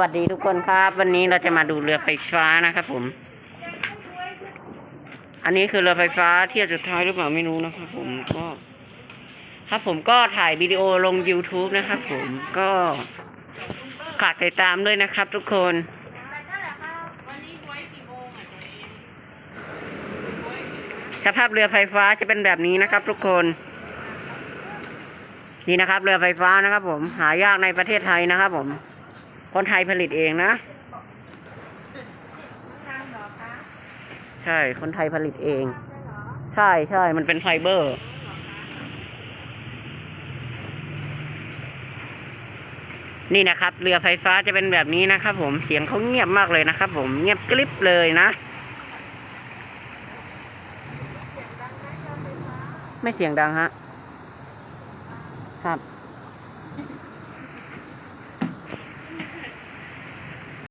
วัสดีทุกคนครับ วันนี้เราจะมาดูเรือไฟฟ้านะครับผม อันนี้คือเรือไฟฟ้าเที่ยวสุดท้ายหรือเปล่าไม่รู้นะครับผมก็ครับผมก็ถ่ายวิดีโอลง YouTube นะครับผมก็ฝากติดตามด้วยนะครับทุกคนวันนี้ไว้กี่โมงอะตัวเองไว้กี่โมงสภาพเรือไฟฟ้าจะเป็นแบบนี้นะครับ ทุกคน นี่นะครับ เรือไฟฟ้านะครับ ผม หายากในประเทศไทยนะครับผม คนไทยผลิตเองนะ ใช่ คนไทยผลิตเอง ใช่ใช่มันเป็นไฟเบอร์ นี่นะครับ เรือไฟฟ้าจะเป็นแบบนี้นะครับผมเสียงเขาเงียบมากเลยนะครับผมเงียบกริบเลยนะ ไม่เสียงดังฮะ ครับ